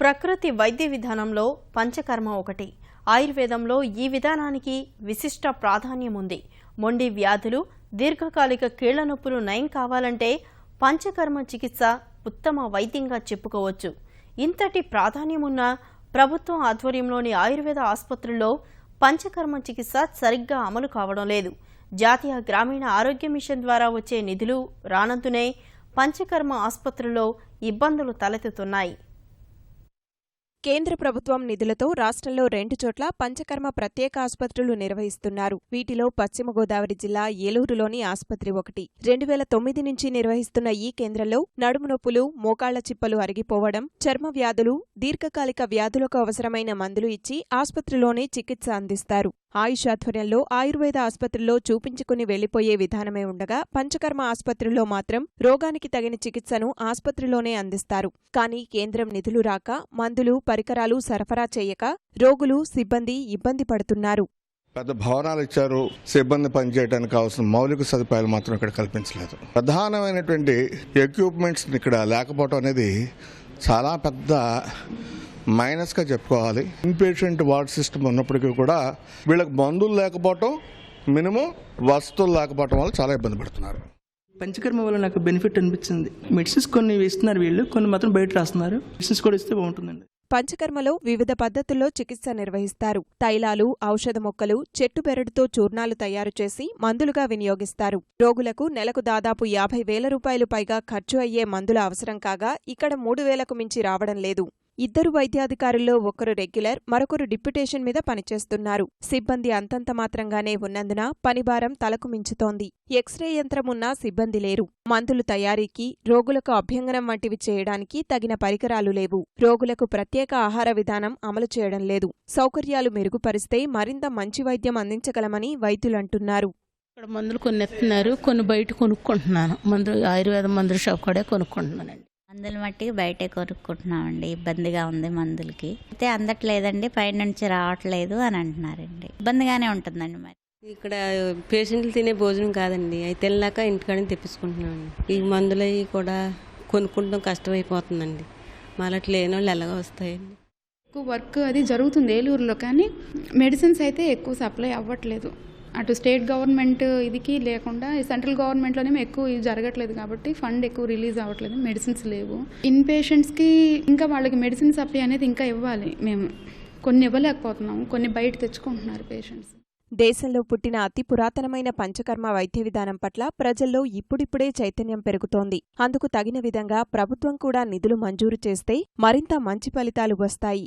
ప్రకృతి వైద్య విధానంలో పంచకర్మ ఒకటి. ఆయుర్వేదంలో ఈ విధానానికి విశిష్ట ప్రాధాన్యం ఉంది. మొండి వ్యాధులు దీర్ఘకాలిక కీళ్ళ నొప్పులు నయం కావాలంటే పంచకర్మ చికిత్స ఉత్తమ వైద్యంగా చెప్పుకోవచ్చు. ఇంతటి ప్రాధాన్యమున్న ప్రభుత్వం ఆధ్వర్యంలోని ఆయుర్వేద ఆసుపత్రుల్లో పంచకర్మ చికిత్స సరిగ్గా అమలు కావడం లేదు. జాతీయ గ్రామీణ ఆరోగ్య మిషన్ ద్వారా వచ్చే నిధులు రానందునే పంచకర్మ ఆసుపత్రుల్లో ఇబ్బందులు తలెత్తుతున్నాయి. కేంద్ర ప్రభుత్వం నిధులతో రాష్ట్రంలో రెండు చోట్ల పంచకర్మ ప్రత్యేక ఆసుపత్రులు నిర్వహిస్తున్నారు. వీటిలో పశ్చిమ గోదావరి జిల్లా ఏలూరులోని ఆసుపత్రి ఒకటి. రెండు వేల తొమ్మిది నుంచి నిర్వహిస్తున్న ఈ కేంద్రంలో నడుము నొప్పులు మోకాళ్ళ చిప్పలు అరిగిపోవడం చర్మ వ్యాధులు దీర్ఘకాలిక వ్యాధులకు అవసరమైన మందులు ఇచ్చి ఆసుపత్రిలోనే చికిత్స అందిస్తారు. ఆయుష్ ఆధ్వర్యంలో ఆయుర్వేద ఆసుపత్రిలో చూపించుకుని వెళ్ళిపోయే విధానమే ఉండగా పంచకర్మ ఆసుపత్రిలో మాత్రం రోగానికి తగిన చికిత్సను ఆసుపత్రిలోనే అందిస్తారు. కానీ కేంద్రం నిధులు రాక మందులు పరికరాలు సరఫరా చేయక రోగులు సిబ్బంది ఇబ్బంది పడుతున్నారు. పెద్ద భవనాలు ఇచ్చారు సిబ్బంది పనిచేయడానికి కావాల్సిన మౌలిక సదుపాయాలు మాత్రం ఇక్కడ కల్పించలేదు. ప్రధానమైనటువంటి ఎక్విప్మెంట్స్ ఇక్కడ లేకపోవడం అనేది చాలా పెద్ద మైనస్గా చెప్పుకోవాలి. ఇన్పేషెంట్ వార్డ్ సిస్టమ్ ఉన్నప్పటికీ కూడా వీళ్ళకి మందులు లేకపోవటం మినిమం వస్తువులు లేకపోవటం వల్ల చాలా ఇబ్బంది పడుతున్నారు. పంచకర్మ వల్ల నాకు బెనిఫిట్ అనిపించింది. మెడిసిన్స్ కొన్ని ఇస్తున్నారు వీళ్ళు కొన్ని మాత్రం బయట రాస్తున్నారు. మెడిసిన్స్ కూడా ఇస్తే బాగుంటుందండి. పంచకర్మలో వివిధ పద్ధతుల్లో చికిత్స నిర్వహిస్తారు. తైలాలు ఔషధ మొక్కలు చెట్టు బెరడుతో చూర్ణాలు తయారు చేసి మందులుగా వినియోగిస్తారు. రోగులకు నెలకు దాదాపు యాభై వేల రూపాయలు పైగా ఖర్చు అయ్యే మందుల అవసరం కాగా ఇక్కడ మూడు వేలకు మించి రావడం లేదు. ఇద్దరు వైద్యాధికారుల్లో ఒకరు రెగ్యులర్ మరొకరు డిప్యుటేషన్ మీద పనిచేస్తున్నారు. సిబ్బంది అంతంత మాత్రంగానే ఉన్నందున పనిభారం తలకు మించుతోంది. ఎక్స్రే యంత్రం ఉన్నా సిబ్బంది లేరు. మందులు తయారీకి రోగులకు అభ్యంగనం వంటివి చేయడానికి తగిన పరికరాలు లేవు. రోగులకు ప్రత్యేక ఆహార విధానం అమలు చేయడం లేదు. సౌకర్యాలు మెరుగుపరిస్తే మరింత మంచి వైద్యం అందించగలమని వైద్యులంటున్నారు. ఇక్కడ మందులు కొన్ని ఎత్తున్నారు కొన్ని బయట కొనుక్కుంటున్నాను. మందులు ఆయుర్వేద మందుల షాప్ కూడా కొనుక్కుంటున్నానండి. మందులు మట్టికి బయటే కొనుక్కుంటున్నామండి. ఇబ్బందిగా ఉంది మందులకి. అయితే అందట్లేదండి పై నుంచి రావట్లేదు అని అంటున్నారండి. ఇబ్బందిగానే ఉంటుందండి మరి. ఇక్కడ పేషెంట్లు తినే భోజనం కాదండి. అవి తినలేక ఇంటికాడ తెప్పించుకుంటున్నామండి. ఈ మందులు అవి కూడా కొనుక్కుంటాం కష్టమైపోతుందండి. మళ్ళీ అట్లా లేని వాళ్ళు ఎలాగ వస్తాయండి. ఎక్కువ వర్క్ అది జరుగుతుంది ఏలూరులో కానీ మెడిసిన్స్ అయితే ఎక్కువ సప్లై అవ్వట్లేదు. అటు స్టేట్ గవర్నమెంట్ ఇదికి లేకుండా సెంట్రల్ గవర్నమెంట్లోనే ఎక్కువ ఇది జరగట్లేదు కాబట్టి ఫండ్ ఎక్కువ రిలీజ్ అవ్వట్లేదు మెడిసిన్స్ లేవు. ఇన్ పేషెంట్స్కి ఇంకా వాళ్ళకి మెడిసిన్ సప్లై అనేది ఇంకా ఇవ్వాలి మేము. కొన్ని ఇవ్వలేకపోతున్నాము కొన్ని బయట తెచ్చుకుంటున్నారు పేషెంట్స్. దేశంలో పుట్టిన అతి పురాతనమైన పంచకర్మ వైద్య విధానం పట్ల ప్రజల్లో ఇప్పుడిప్పుడే చైతన్యం పెరుగుతోంది. అందుకు తగిన విధంగా ప్రభుత్వం కూడా నిధులు మంజూరు చేస్తే మరింత మంచి ఫలితాలు వస్తాయి.